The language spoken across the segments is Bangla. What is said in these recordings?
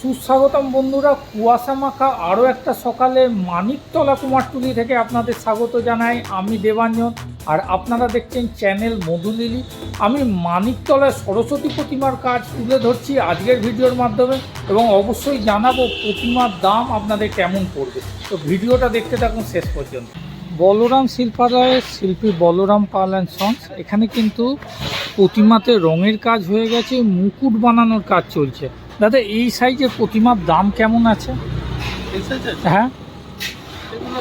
সুস্বাগতম বন্ধুরা, কুয়াশা মাখা আরও একটা সকালে মানিকতলা কুমারটুলি থেকে আপনাদের স্বাগত জানাই। আমি দেবাঞ্জন, আর আপনারা দেখছেন চ্যানেল মধুলিলি। আমি মানিকতলায় সরস্বতী প্রতিমার কাজ তুলে ধরছি আজকের ভিডিওর মাধ্যমে এবং অবশ্যই জানাব প্রতিমার দাম আপনাদের কেমন পড়বে। তো ভিডিওটা দেখতে থাকুন শেষ পর্যন্ত। বলরাম শিল্পালয়ের শিল্পী বলরাম পাল অ্যান্ড সন্স, এখানে কিন্তু প্রতিমাতে রঙের কাজ হয়ে গেছে, মুকুট বানানোর কাজ চলছে। দাদা এই সাইজের প্রতিমার দাম কেমন আছে? হ্যাঁ। এগুলো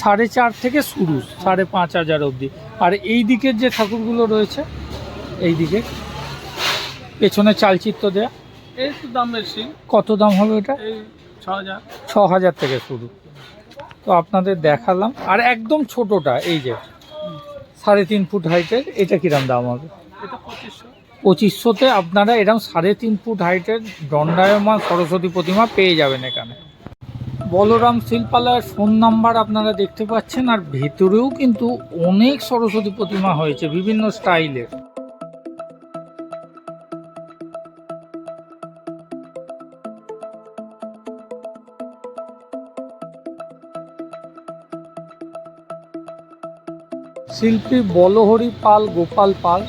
সাড়ে চার থেকে শুরু সাড়ে পাঁচ হাজার অবধি। আর এই দিকের যে ঠাকুরগুলো রয়েছে এই দিকে পেছনে চালচিত্র দেয়া এই দাম বেশি। কত দাম হবে এই ছ হাজার। থেকে শুরু। তো আপনাদের দেখালাম আর একদম ছোটটা এই যে সাড়ে তিন ফুট হাইটের এটা কিরম দাম হবে? এটা পঁচিশশো পঁচিশশোতে আপনারা এরকম সাড়ে তিন ফুট হাইটের দণ্ডায়মান সরস্বতী প্রতিমা পেয়ে যাবেন এখানে। বলরাম শিল্পালয়ের ফোন নাম্বার আপনারা দেখতে পাচ্ছেন, আর ভেতরেও কিন্তু অনেক সরস্বতী প্রতিমা হয়েছে বিভিন্ন স্টাইলের। শিল্পী বলহরি পাল, গোপাল পাল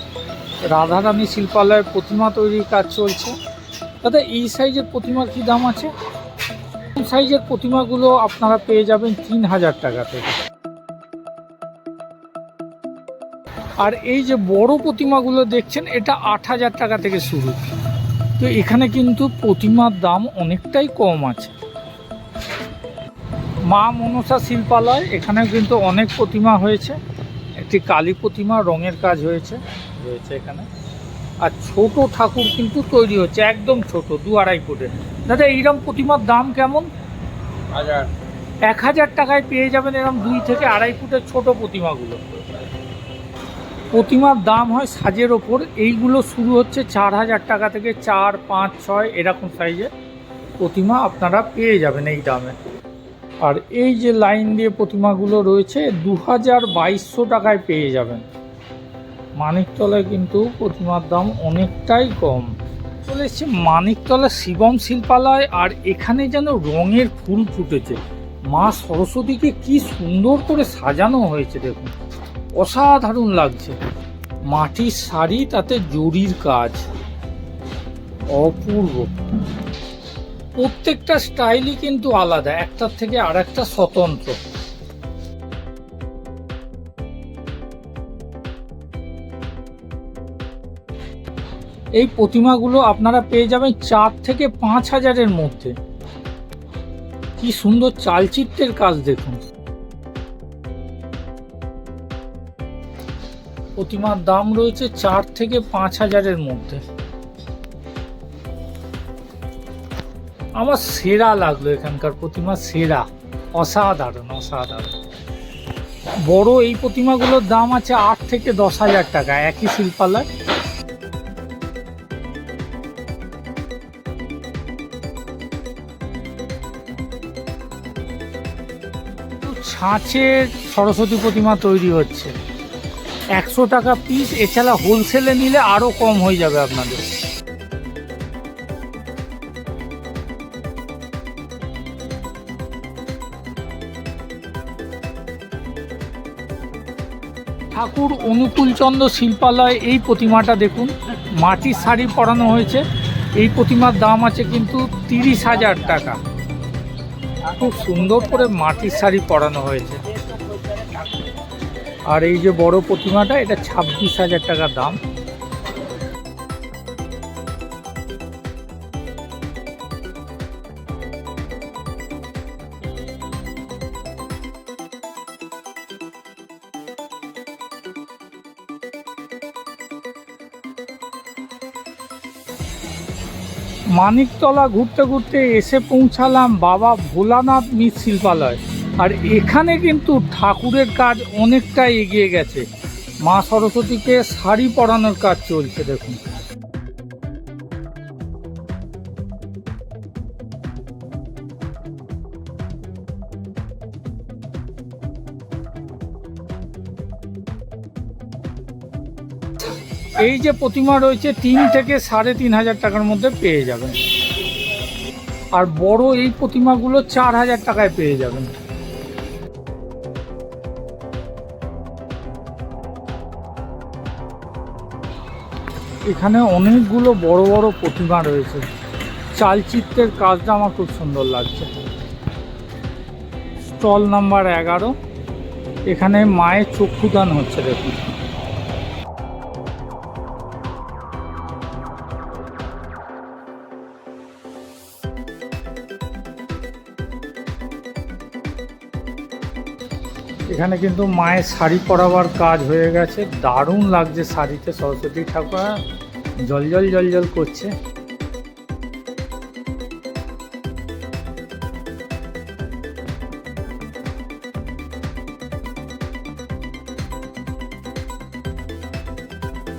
রাধারানী শিল্পালয়ের প্রতিমা তৈরির কাজ চলছে। দাদা, এই সাইজের প্রতিমার কি দাম আছে? সাইজের প্রতিমাগুলো আপনারা পেয়ে যাবেন তিন হাজার টাকা থেকে? আর এই যে বড় প্রতিমাগুলো দেখছেন, এটা আট হাজার টাকা থেকে শুরু। তো এখানে কিন্তু প্রতিমার দাম অনেকটাই কম আছে। মা মনসা শিল্পালয়, এখানে কিন্তু অনেক প্রতিমা হয়েছে। একটি কালী প্রতিমা, রঙের কাজ হয়েছে। রয়েছে এখানে। আর ছোট ঠাকুর কিন্তু তৈরি হচ্ছে একদম ছোট দু আড়াই ফুটের দাদা এইরকম প্রতিমার দাম কেমন? হাজার। এক হাজার টাকায় পেয়ে যাবেন এরকম দুই থেকে আড়াই ফুটের ছোট প্রতিমাগুলো। প্রতিমার দাম হয় সাজের ওপর এইগুলো শুরু হচ্ছে চার হাজার টাকা থেকে চার পাঁচ ছয় এরকম সাইজে। প্রতিমা আপনারা পেয়ে যাবেন এই দামে। আর এই যে লাইন দিয়ে প্রতিমাগুলো রয়েছে দু হাজার বাইশশো টাকায় পেয়ে যাবেন। মানিকতলায় কিন্তু প্রতিমার দাম অনেকটাই কম। চলে এসছে মানিকতলা শিবম শিল্পালয় আর এখানে যেন রঙের ফুল ফুটেছে। মা সরস্বতীকে কি সুন্দর করে সাজানো হয়েছে দেখুন। অসাধারণ লাগছে। মাটির শাড়ি, তাতে জরির কাজ। অপূর্ব। প্রত্যেকটা স্টাইলই কিন্তু আলাদা, একটার থেকে আর একটা স্বতন্ত্র। এই প্রতিমাগুলো আপনারা পেয়ে যাবেন চার থেকে পাঁচ হাজারের মধ্যে। কি সুন্দর চালচিত্রের কাজ দেখুন। প্রতিমার দাম রয়েছে চার থেকে পাঁচ হাজারের মধ্যে। আমার সেরা লাগল এখানকার প্রতিমা, সেরা। অসাধারণ অসাধারণ। বড় এই প্রতিমাগুলোর দাম আছে আট থেকে দশ হাজার টাকা। একই শিল্পালয়। ছাঁচের সরস্বতী প্রতিমা তৈরি হচ্ছে। একশো টাকা পিস এছাড়া হোলসেলে নিলে আরও কম হয়ে যাবে আপনাদের। ঠাকুর অনুকূলচন্দ্র শিল্পালয়, এই প্রতিমাটা দেখুন, মাটির শাড়ি পরানো হয়েছে। এই প্রতিমার দাম আছে কিন্তু তিরিশ হাজার টাকা। খুব সুন্দর করে মাটির শাড়ি পরানো হয়েছে। আর এই যে বড় প্রতিমাটা, এটা ছাব্বিশ হাজার টাকা দাম। মানিকতলা ঘুরতে ঘুরতে এসে পৌঁছালাম বাবা ভোলানাথ মৃৎশিল্পালয় আর এখানে কিন্তু ঠাকুরের কাজ অনেকটাই এগিয়ে গেছে। মা সরস্বতীকে শাড়ি পরানোর কাজ চলছে, দেখুন। এই যে প্রতিমা রয়েছে, তিন থেকে সাড়ে তিন হাজার টাকার মধ্যে পেয়ে যাবেন। আর বড় এই প্রতিমাগুলো চার হাজার টাকায় পেয়ে যাবেন। এখানে অনেকগুলো বড় বড় প্রতিমা রয়েছে। চালচিত্রের কাজটা আমার খুব সুন্দর লাগছে। স্টল নাম্বার এগারো। এখানে মায়ের চক্ষুদান হচ্ছে দেখুন। এখানে কিন্তু মায়ের শাড়ি পরাবার কাজ হয়ে গেছে। দারুণ লাগছে শাড়িতে সরস্বতী ঠাকুর। জল জল জল জল করছে।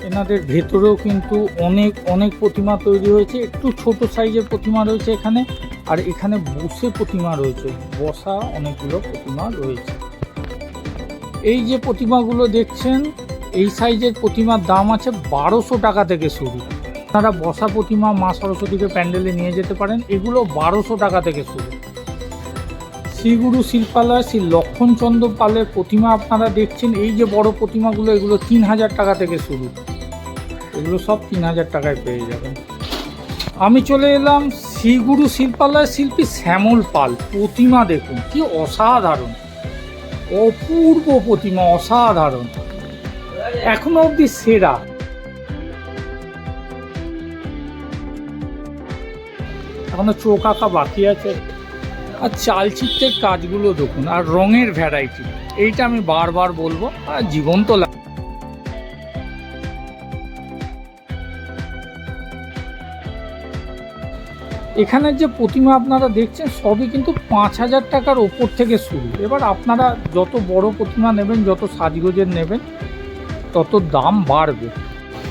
এনাদের ভেতরেও কিন্তু অনেক অনেক প্রতিমা তৈরি হয়েছে। একটু ছোট সাইজের প্রতিমা রয়েছে এখানে। আর এখানে বসে প্রতিমা রয়েছে। বসা অনেকগুলো প্রতিমা রয়েছে। এই যে প্রতিমাগুলো দেখছেন, এই সাইজের প্রতিমার দাম আছে বারোশো টাকা থেকে শুরু। আপনারা বসা প্রতিমা মা সরস্বতীকে প্যান্ডেলে নিয়ে যেতে পারেন, এগুলো বারোশো টাকা থেকে শুরু। শ্রীগুরু শিল্পালয়, শ্রী লক্ষণচন্দ্র পালের প্রতিমা আপনারা দেখছেন, এই যে বড় প্রতিমাগুলো, এগুলো তিন হাজার টাকা থেকে শুরু। এগুলো সব তিন হাজার টাকায় পেয়ে যাবেন। আমি চলে এলাম শ্রীগুরু শিল্পালয় শিল্পী শ্যামল পাল, প্রতিমা দেখুন, কি অসাধারণ। অপূর্ব প্রতিমা অসাধারণ। এখনও অবধি সেরা। এখনও চোখ আঁকা বাকি আছে। আর চালচিত্রের কাজগুলো দেখুন, আর রঙের ভ্যারাইটি এইটা আমি বারবার বলব, আর জীবন্ত লাগ এখানের যে প্রতিমা আপনারা দেখছেন, সবই কিন্তু পাঁচ হাজার টাকার ওপর থেকে শুরু। এবার আপনারা যত বড় প্রতিমা নেবেন, যত সাজগোজের নেবেন, তত দাম বাড়বে।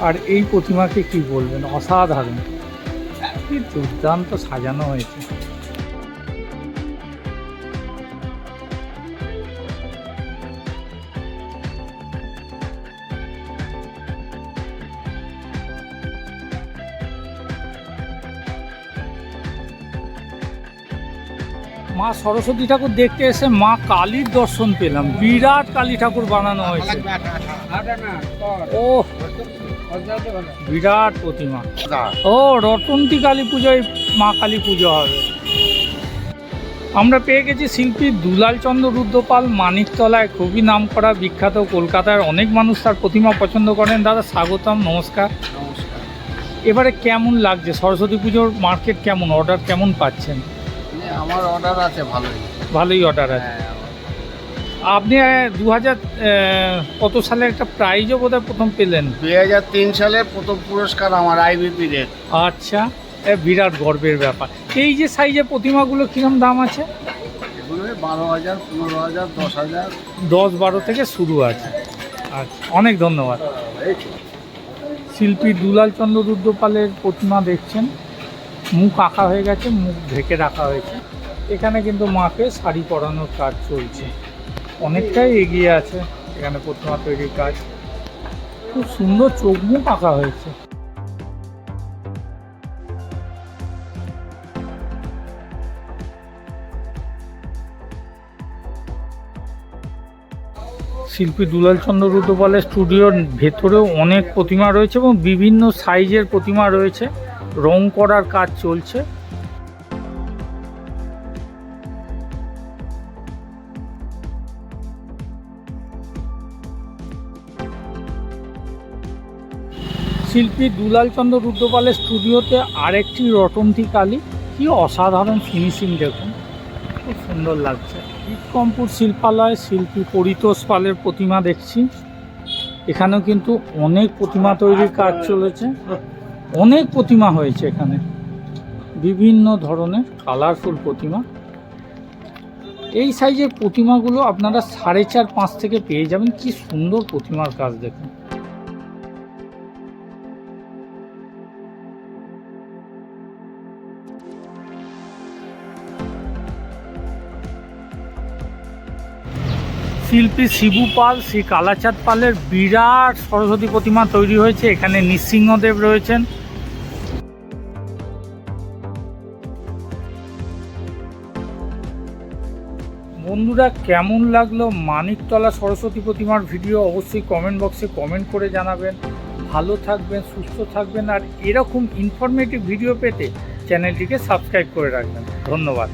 আর এই প্রতিমাকে কি বলবেন? অসাধারণ। কি দুর্দান্ত সাজানো হয়েছে। মা সরস্বতী ঠাকুর দেখতে এসে মা কালীর দর্শন পেলাম। বিরাট কালী ঠাকুর বানানো হয়েছে। ও বিরাট প্রতিমা। ও রটন্তী কালী পুজোয় মা কালী পুজো হবে। আমরা পেয়ে গেছি শিল্পী দুলালচন্দ্র রুদ্রপাল মানিকতলায়। খুবই নামকরা বিখ্যাত কলকাতার অনেক মানুষ তার প্রতিমা পছন্দ করেন। দাদা স্বাগতম নমস্কার। এবারে কেমন লাগছে? সরস্বতী পুজোর মার্কেট কেমন? অর্ডার কেমন পাচ্ছেন? আমার অর্ডার আছে ভালোই। ভালোই অর্ডার আছে। হ্যাঁ আপনি দু হাজার কত সালে একটা প্রাইজও বোধহয় প্রথম পেলেন? দুই হাজার তিন সালের প্রথম পুরস্কার আমার আইবিপি রেট। আচ্ছা বিরাট গর্বের ব্যাপার। এই যে সাইজের প্রতিমাগুলো কিরম দাম আছে? এগুলো বারো হাজার পনেরো হাজার দশ হাজার। দশ বারো থেকে শুরু আছে। আচ্ছা অনেক ধন্যবাদ। শিল্পী দুলাল চন্দ্র রুদ্রপালের প্রতিমা দেখছেন। মুখ আঁকা হয়ে গেছে, মুখ ঢেকে রাখা হয়েছে। এখানে কিন্তু মাকে শাড়ি পরানোর কাজ চলছে। অনেকটাই এগিয়ে আছে এখানে প্রতিমা তৈরির কাজ। খুব সুন্দর চোখ মুখ আঁকা হয়েছে। শিল্পী দুলাল চন্দ্র রুদ্রপালের স্টুডিওর ভেতরেও অনেক প্রতিমা রয়েছে এবং বিভিন্ন সাইজের প্রতিমা রয়েছে। রং করার কাজ চলছে। শিল্পী দুলাল চন্দ্র রুদ্রপালের স্টুডিওতে আরেকটি রটন্তী কালী। কি অসাধারণ ফিনিশিং দেখুন। খুব সুন্দর লাগছে। বিক্রমপুর শিল্পালয়, শিল্পী পরিতোষ পালের প্রতিমা দেখছি। এখানেও কিন্তু অনেক প্রতিমা তৈরির কাজ চলেছে। অনেক প্রতিমা হয়েছে এখানে। বিভিন্ন ধরনের কালারফুল প্রতিমা। এই সাইজের প্রতিমাগুলো আপনারা সাড়ে চার, পাঁচ থেকে পেয়ে যাবেন। কি সুন্দর প্রতিমার কাজ দেখুন। শিল্পী শিবু পাল, শ্রী কালাচাঁদ পালের বিরাট সরস্বতী প্রতিমা তৈরি হয়েছে। এখানে নৃসিংহদেব রয়েছেন। বন্ধুরা, কেমন লাগল মানিকতলা সরস্বতী প্রতিমার ভিডিও? অবশ্যই কমেন্ট বক্সে কমেন্ট করে জানাবেন। ভালো থাকবেন, সুস্থ থাকবেন, আর এরকম ইনফরমেটিভ ভিডিও পেতে চ্যানেলটিকে সাবস্ক্রাইব করে রাখবেন। ধন্যবাদ।